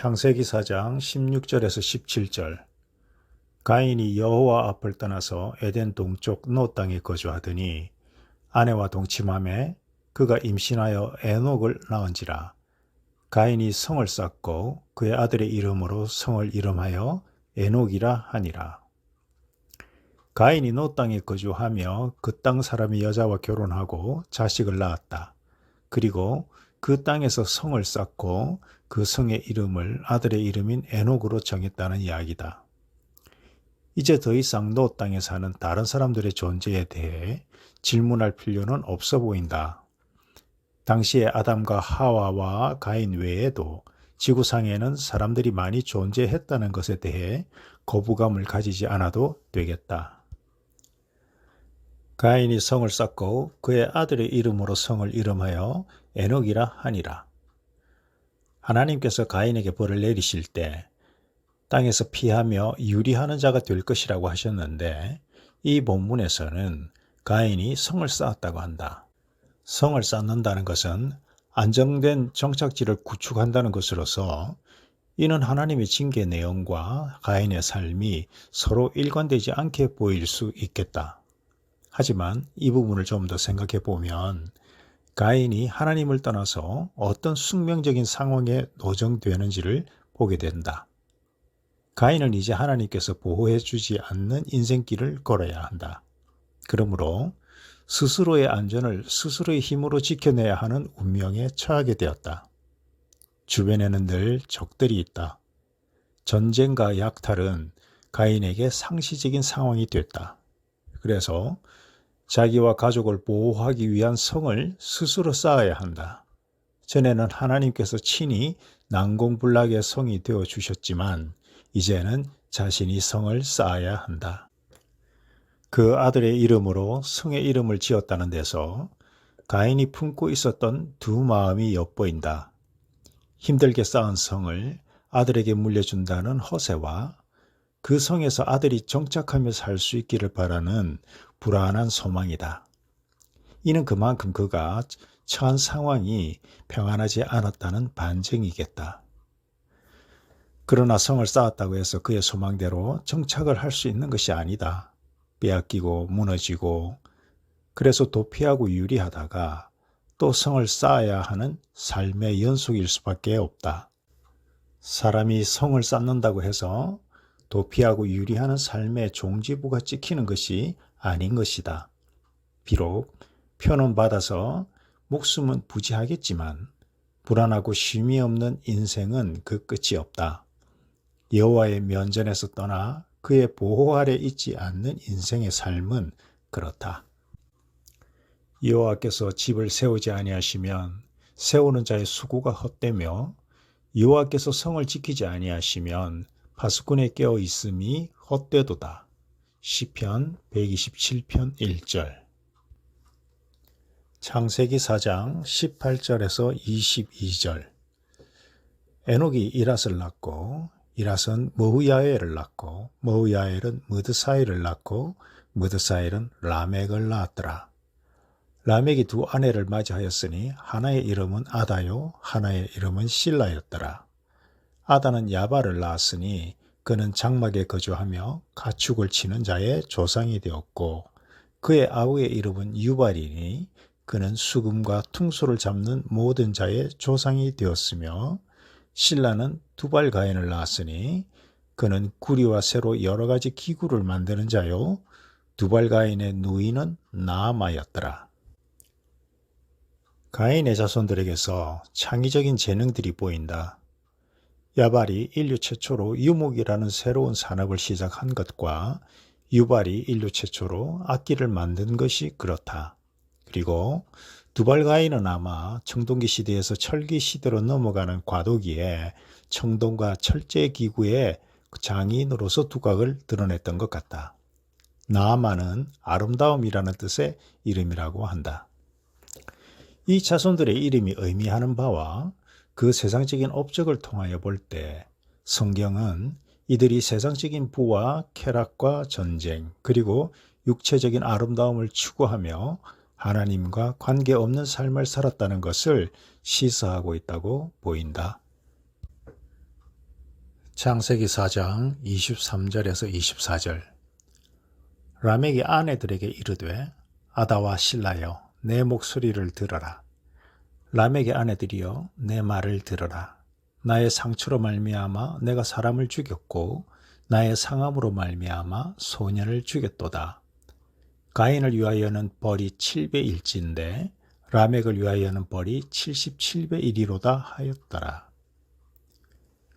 창세기 4장 16절에서 17절. 가인이 여호와 앞을 떠나서 에덴 동쪽 노 땅에 거주하더니 아내와 동침함에 그가 임신하여 에녹을 낳은지라. 가인이 성을 쌓고 그의 아들의 이름으로 성을 이름하여 에녹이라 하니라. 가인이 노 땅에 거주하며 그 땅 사람의 여자와 결혼하고 자식을 낳았다. 그리고 그 땅에서 성을 쌓고 그 성의 이름을 아들의 이름인 에녹으로 정했다는 이야기다. 이제 더 이상 노 땅에 사는 다른 사람들의 존재에 대해 질문할 필요는 없어 보인다. 당시에 아담과 하와와 가인 외에도 지구상에는 사람들이 많이 존재했다는 것에 대해 거부감을 가지지 않아도 되겠다. 가인이 성을 쌓고 그의 아들의 이름으로 성을 이름하여 에녹이라 하니라. 하나님께서 가인에게 벌을 내리실 때 땅에서 피하며 유리하는 자가 될 것이라고 하셨는데 이 본문에서는 가인이 성을 쌓았다고 한다. 성을 쌓는다는 것은 안정된 정착지를 구축한다는 것으로서 이는 하나님의 징계 내용과 가인의 삶이 서로 일관되지 않게 보일 수 있겠다. 하지만 이 부분을 좀 더 생각해 보면 가인이 하나님을 떠나서 어떤 숙명적인 상황에 노정되는지를 보게 된다. 가인은 이제 하나님께서 보호해 주지 않는 인생길을 걸어야 한다. 그러므로 스스로의 안전을 스스로의 힘으로 지켜내야 하는 운명에 처하게 되었다. 주변에는 늘 적들이 있다. 전쟁과 약탈은 가인에게 상시적인 상황이 됐다. 그래서 자기와 가족을 보호하기 위한 성을 스스로 쌓아야 한다. 전에는 하나님께서 친히 난공불락의 성이 되어 주셨지만 이제는 자신이 성을 쌓아야 한다. 그 아들의 이름으로 성의 이름을 지었다는 데서 가인이 품고 있었던 두 마음이 엿보인다. 힘들게 쌓은 성을 아들에게 물려준다는 허세와 그 성에서 아들이 정착하며 살 수 있기를 바라는 불안한 소망이다. 이는 그만큼 그가 처한 상황이 평안하지 않았다는 반증이겠다. 그러나 성을 쌓았다고 해서 그의 소망대로 정착을 할 수 있는 것이 아니다. 빼앗기고 무너지고 그래서 도피하고 유리하다가 또 성을 쌓아야 하는 삶의 연속일 수밖에 없다. 사람이 성을 쌓는다고 해서 도피하고 유리하는 삶의 종지부가 찍히는 것이 아닌 것이다. 비록 표는 받아서 목숨은 부지하겠지만 불안하고 쉼이 없는 인생은 그 끝이 없다. 여호와의 면전에서 떠나 그의 보호 아래 있지 않는 인생의 삶은 그렇다. 여호와께서 집을 세우지 아니하시면 세우는 자의 수고가 헛되며 여호와께서 성을 지키지 아니하시면 파수꾼에 깨어 있음이 헛되도다. 시편 127편 1절 창세기 4장 18절에서 22절 에녹이 이랏을 낳고 이랏은 머우야엘을 낳고 머우야엘은 무드사일을 낳고 무드사일은 라멕을 낳았더라. 라멕이 두 아내를 맞이하였으니 하나의 이름은 아다요 하나의 이름은 실라였더라. 아다는 야바를 낳았으니 그는 장막에 거주하며 가축을 치는 자의 조상이 되었고 그의 아우의 이름은 유발이니 그는 수금과 퉁소를 잡는 모든 자의 조상이 되었으며 신라는 두발 가인을 낳았으니 그는 구리와 새로 여러 가지 기구를 만드는 자요 두발 가인의 누이는 나아마였더라. 가인의 자손들에게서 창의적인 재능들이 보인다. 야발이 인류 최초로 유목이라는 새로운 산업을 시작한 것과 유발이 인류 최초로 악기를 만든 것이 그렇다. 그리고 두발가인은 아마 청동기 시대에서 철기 시대로 넘어가는 과도기에 청동과 철제 기구의 장인으로서 두각을 드러냈던 것 같다. 나아마는 아름다움이라는 뜻의 이름이라고 한다. 이 자손들의 이름이 의미하는 바와 그 세상적인 업적을 통하여 볼 때 성경은 이들이 세상적인 부와 쾌락과 전쟁 그리고 육체적인 아름다움을 추구하며 하나님과 관계없는 삶을 살았다는 것을 시사하고 있다고 보인다. 창세기 4장 23절에서 24절 라멕이 아내들에게 이르되 아다와 신라여 내 목소리를 들어라 라멕의 아내들이여 내 말을 들어라. 나의 상처로 말미암아 내가 사람을 죽였고 나의 상함으로 말미암아 소년을 죽였도다. 가인을 위하여는 벌이 7배일진데 라멕을 위하여는 벌이 77배 일이로다 하였더라.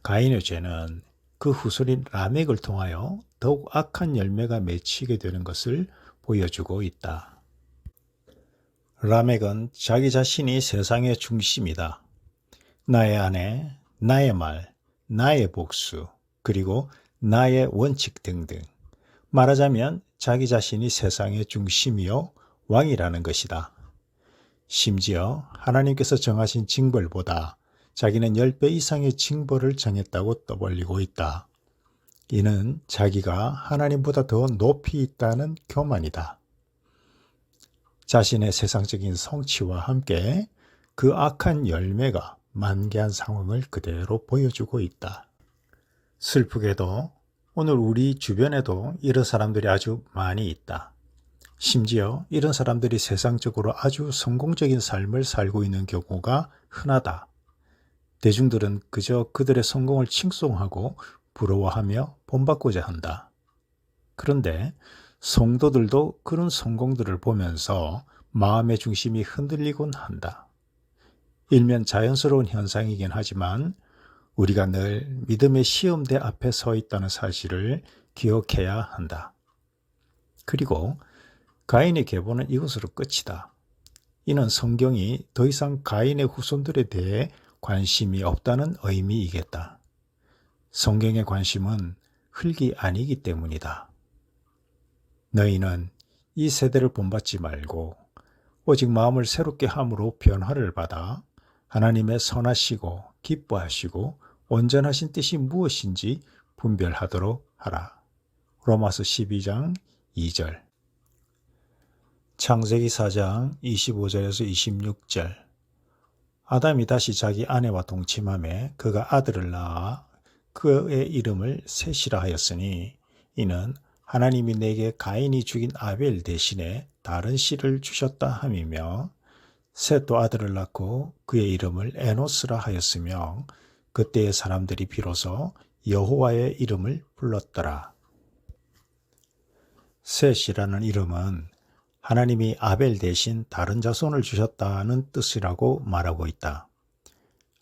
가인의 죄는 그 후손인 라멕을 통하여 더욱 악한 열매가 맺히게 되는 것을 보여주고 있다. 라멕은 자기 자신이 세상의 중심이다. 나의 아내, 나의 말, 나의 복수, 그리고 나의 원칙 등등. 말하자면 자기 자신이 세상의 중심이요 왕이라는 것이다. 심지어 하나님께서 정하신 징벌보다 자기는 10배 이상의 징벌을 정했다고 떠벌리고 있다. 이는 자기가 하나님보다 더 높이 있다는 교만이다. 자신의 세상적인 성취와 함께 그 악한 열매가 만개한 상황을 그대로 보여주고 있다. 슬프게도 오늘 우리 주변에도 이런 사람들이 아주 많이 있다. 심지어 이런 사람들이 세상적으로 아주 성공적인 삶을 살고 있는 경우가 흔하다. 대중들은 그저 그들의 성공을 칭송하고 부러워하며 본받고자 한다. 그런데 성도들도 그런 성공들을 보면서 마음의 중심이 흔들리곤 한다. 일면 자연스러운 현상이긴 하지만 우리가 늘 믿음의 시험대 앞에 서 있다는 사실을 기억해야 한다. 그리고 가인의 계보는 이것으로 끝이다. 이는 성경이 더 이상 가인의 후손들에 대해 관심이 없다는 의미이겠다. 성경의 관심은 흙이 아니기 때문이다. 너희는 이 세대를 본받지 말고 오직 마음을 새롭게 함으로 변화를 받아 하나님의 선하시고 기뻐하시고 온전하신 뜻이 무엇인지 분별하도록 하라. 로마서 12장 2절 창세기 4장 25절에서 26절 아담이 다시 자기 아내와 동침함에 그가 아들을 낳아 그의 이름을 셋이라 하였으니 이는 하나님이 내게 가인이 죽인 아벨 대신에 다른 씨를 주셨다 함이며 셋도 아들을 낳고 그의 이름을 에노스라 하였으며 그때의 사람들이 비로소 여호와의 이름을 불렀더라. 셋이라는 이름은 하나님이 아벨 대신 다른 자손을 주셨다는 뜻이라고 말하고 있다.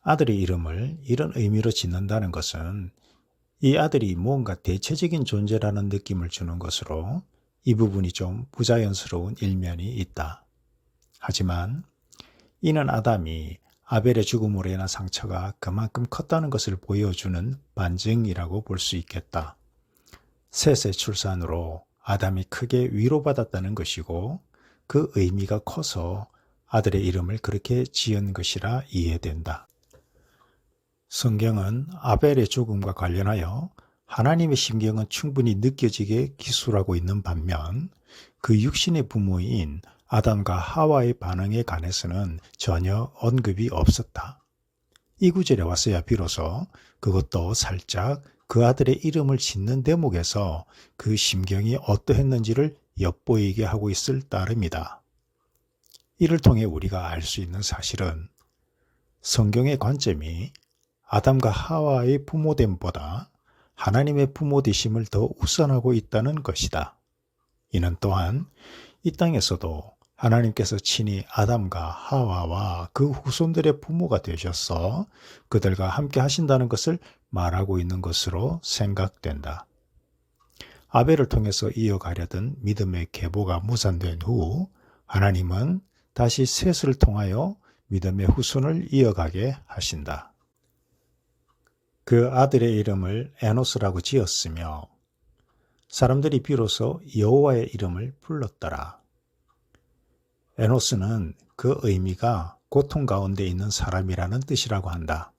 아들의 이름을 이런 의미로 짓는다는 것은 이 아들이 무언가 대체적인 존재라는 느낌을 주는 것으로 이 부분이 좀 부자연스러운 일면이 있다. 하지만 이는 아담이 아벨의 죽음으로 인한 상처가 그만큼 컸다는 것을 보여주는 반증이라고 볼 수 있겠다. 셋의 출산으로 아담이 크게 위로받았다는 것이고 그 의미가 커서 아들의 이름을 그렇게 지은 것이라 이해된다. 성경은 아벨의 죽음과 관련하여 하나님의 심경은 충분히 느껴지게 기술하고 있는 반면 그 육신의 부모인 아담과 하와의 반응에 관해서는 전혀 언급이 없었다. 이 구절에 왔어야 비로소 그것도 살짝 그 아들의 이름을 짓는 대목에서 그 심경이 어떠했는지를 엿보이게 하고 있을 따름이다. 이를 통해 우리가 알 수 있는 사실은 성경의 관점이 아담과 하와의 부모됨보다 하나님의 부모되심을 더 우선하고 있다는 것이다. 이는 또한 이 땅에서도 하나님께서 친히 아담과 하와와 그 후손들의 부모가 되셔서 그들과 함께 하신다는 것을 말하고 있는 것으로 생각된다. 아벨을 통해서 이어가려던 믿음의 계보가 무산된 후 하나님은 다시 셋을 통하여 믿음의 후손을 이어가게 하신다. 그 아들의 이름을 에노스라고 지었으며 사람들이 비로소 여호와의 이름을 불렀더라. 에노스는 그 의미가 고통 가운데 있는 사람이라는 뜻이라고 한다.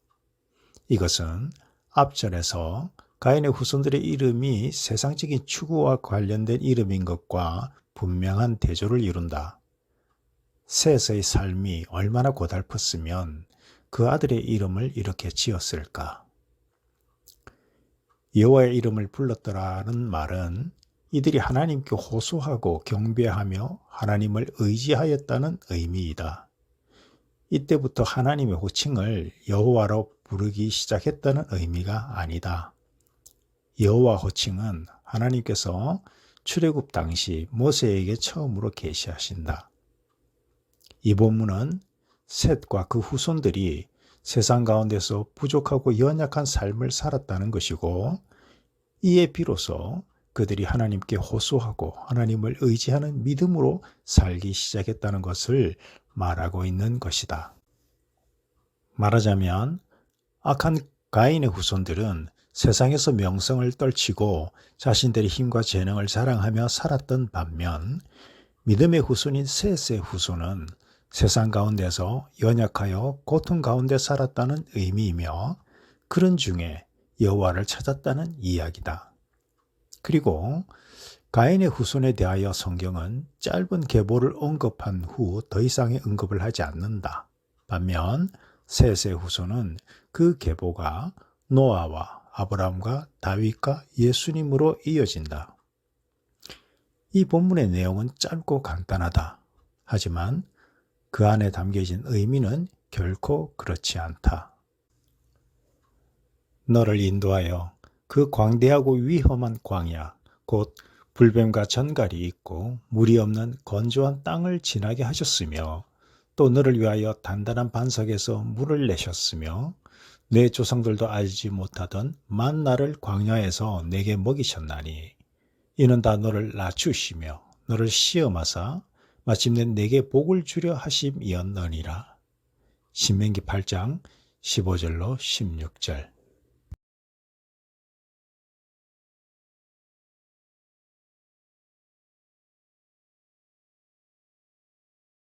이것은 앞절에서 가인의 후손들의 이름이 세상적인 추구와 관련된 이름인 것과 분명한 대조를 이룬다. 셋의 삶이 얼마나 고달팠으면 그 아들의 이름을 이렇게 지었을까? 여호와의 이름을 불렀더라는 말은 이들이 하나님께 호소하고 경배하며 하나님을 의지하였다는 의미이다. 이때부터 하나님의 호칭을 여호와로 부르기 시작했다는 의미가 아니다. 여호와 호칭은 하나님께서 출애굽 당시 모세에게 처음으로 계시하신다. 이 본문은 셋과 그 후손들이 세상 가운데서 부족하고 연약한 삶을 살았다는 것이고 이에 비로소 그들이 하나님께 호소하고 하나님을 의지하는 믿음으로 살기 시작했다는 것을 말하고 있는 것이다. 말하자면 악한 가인의 후손들은 세상에서 명성을 떨치고 자신들의 힘과 재능을 자랑하며 살았던 반면 믿음의 후손인 셋의 후손은 세상 가운데서 연약하여 고통 가운데 살았다는 의미이며 그런 중에 여호와를 찾았다는 이야기다. 그리고 가인의 후손에 대하여 성경은 짧은 계보를 언급한 후 더 이상의 언급을 하지 않는다. 반면 셋의 후손은 그 계보가 노아와 아브라함과 다윗과 예수님으로 이어진다. 이 본문의 내용은 짧고 간단하다. 하지만 그 안에 담겨진 의미는 결코 그렇지 않다. 너를 인도하여 그 광대하고 위험한 광야, 곧 불뱀과 전갈이 있고 물이 없는 건조한 땅을 지나게 하셨으며 또 너를 위하여 단단한 반석에서 물을 내셨으며 내 조상들도 알지 못하던 만나를 광야에서 내게 먹이셨나니 이는 다 너를 낮추시며 너를 시험하사 마침내 내게 복을 주려 하심이었느니라. 신명기 8장 15절로 16절